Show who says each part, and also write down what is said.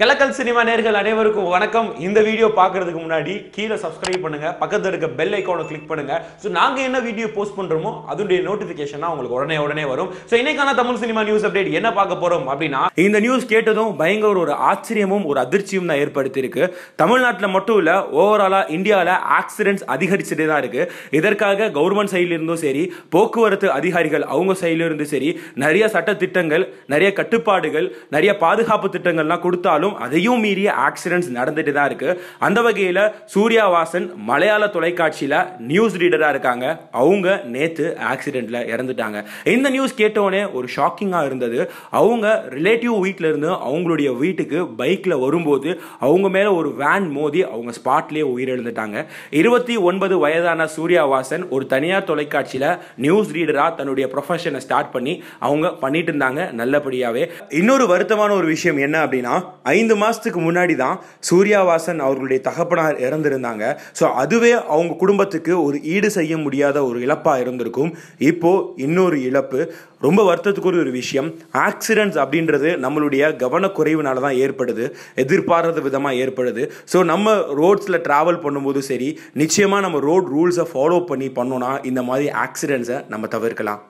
Speaker 1: கலக்கல் cinema நேர்கள் அனைவருக்கும் வணக்கம். இந்த வீடியோ பார்க்கறதுக்கு முன்னாடி கீழே சப்ஸ்கிரைப் பண்ணுங்க. பக்கத்தில் இருக்க பெல் ஐக்கானை கிளிக் பண்ணுங்க. ஸோ நாங்கள் என்ன வீடியோ போஸ்ட் பண்றோமோ அதனுடைய நோட்டிபிகேஷன் உங்களுக்கு உடனே உடனே வரும். ஸோ இன்னைக்கான தமிழ் சினிமா நியூஸ் அப்டேட் என்ன பார்க்க போறோம் அப்படின்னா இந்த நியூஸ் கேட்டதும் பயங்கர ஒரு ஆச்சரியமும் ஒரு அதிர்ச்சியும் தான் ஏற்படுத்தியிருக்கு. தமிழ்நாட்டில் மட்டும் இல்ல ஓவராலா இந்தியாவில் ஆக்சிடென்ட்ஸ் அதிகரிச்சுட்டே தான் இருக்கு. இதற்காக கவர்மெண்ட் சைட்ல இருந்தும் சரி போக்குவரத்து அதிகாரிகள் அவங்க சைட்லிருந்து சரி நிறைய சட்ட திட்டங்கள் நிறைய கட்டுப்பாடுகள் நிறைய பாதுகாப்பு திட்டங்கள்லாம் கொடுத்தாலும் அதையும் மீறிய ஆக்சிடென்ட்ஸ் நடந்துட்டு தான் இருக்கு. அந்த வகையில் சூர்யா வாசன் மலையாள தொலைக்காட்சியில் நியூஸ் ரீடராக இருக்காங்க. அவங்க நேத்து ஆக்சிடென்ட்ல இறந்துட்டாங்க. இந்த நியூஸ் கேட்டோடனே ஒரு ஷாக்கிங்காக இருந்தது. அவங்க ரிலேட்டிவ் வீட்டில் இருந்து அவங்களுடைய வீட்டுக்கு பைக்கில் வரும்போது அவங்க மேலே ஒரு வேன் மோதி அவங்க ஸ்பாட்லேயே உயிரிழந்துட்டாங்க. இருபத்தி ஒன்பது வயதான சூர்யா வாசன் ஒரு தனியார் தொலைக்காட்சியில் நியூஸ் ரீடராக தன்னுடைய ப்ரொஃபஷனை ஸ்டார்ட் பண்ணி அவங்க பண்ணிட்டு இருந்தாங்க நல்லபடியாகவே இன்னொரு வருத்தமான ஒரு விஷயம் என்ன அப்படின்னா ஐந்து மாதத்துக்கு முன்னாடி தான் சூர்யாவாசன் அவர்களுடைய தகப்பனார் இறந்திருந்தாங்க. ஸோ அதுவே அவங்க குடும்பத்துக்கு ஒரு ஈடு செய்ய முடியாத ஒரு இழப்பாக இருந்திருக்கும். இப்போ இன்னொரு இழப்பு. ரொம்ப வருத்தத்துக்குரிய ஒரு விஷயம். ஆக்சிடென்ட்ஸ் அப்படின்றது நம்மளுடைய கவனக்குறைவுனால தான் ஏற்படுது. எதிர்பாராத விதமாக ஏற்படுது. ஸோ நம்ம ரோட்ஸில் ட்ராவல் பண்ணும்போது சரி நிச்சயமாக நம்ம ரோட் ரூல்ஸை ஃபாலோ பண்ணி பண்ணோன்னா இந்த மாதிரி ஆக்சிடென்ட்ஸை நம்ம தவிர்க்கலாம்.